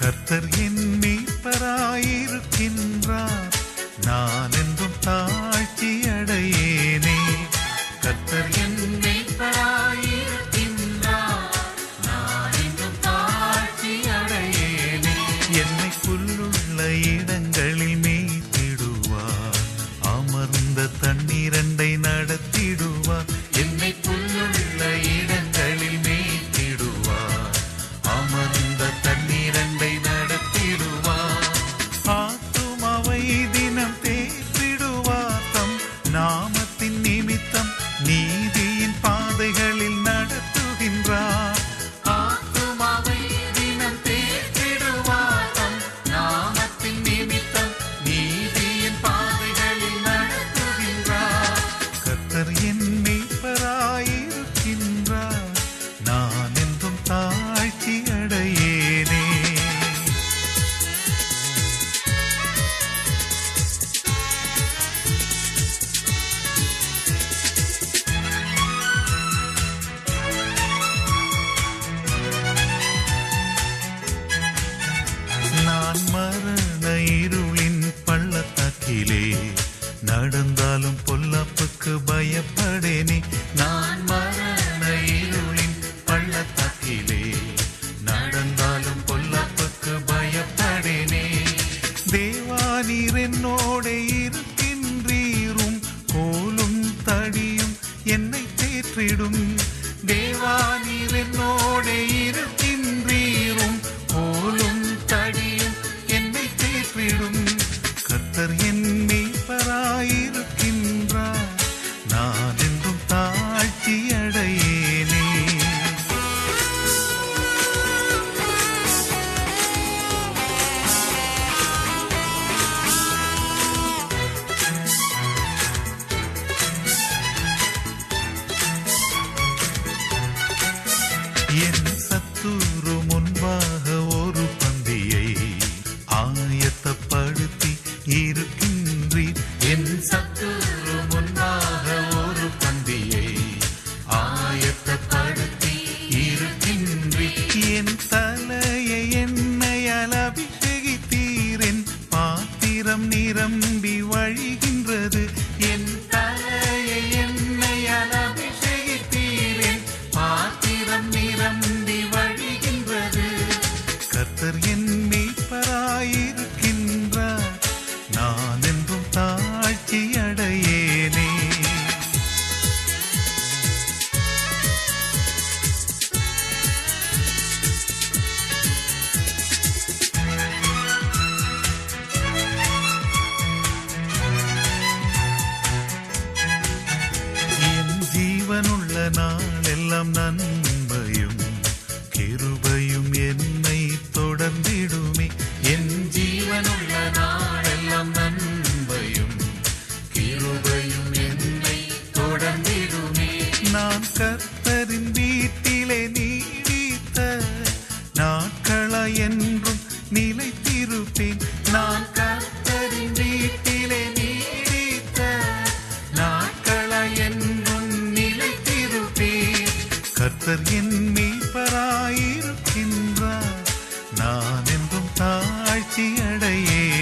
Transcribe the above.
கர்த்தர் என் மீட்பரா? என்னே நான் மரண இருளின் பள்ளத்தாக்கிலே. நடந்தாலும் பொல்லாப்புக்கு பயப்படேனே. தேவானீர் என்னோட இருக்கின்றீரும். கோலும் தடியும் என்னை தேற்றிடும். தேவானீர் என்னோட இருக்கு கர்த்தர் என் மீட்பராயிருக்கின்றார் நான் என்றும் தாழ்ச்சி அடையேனே என் ஜீவனுள்ள நாளெல்லாம் நன்மை கர்த்தர் என் மெய்ப்பராயிருக்கின்றார் நான் என்றும் தாழ்ச்சி அடையே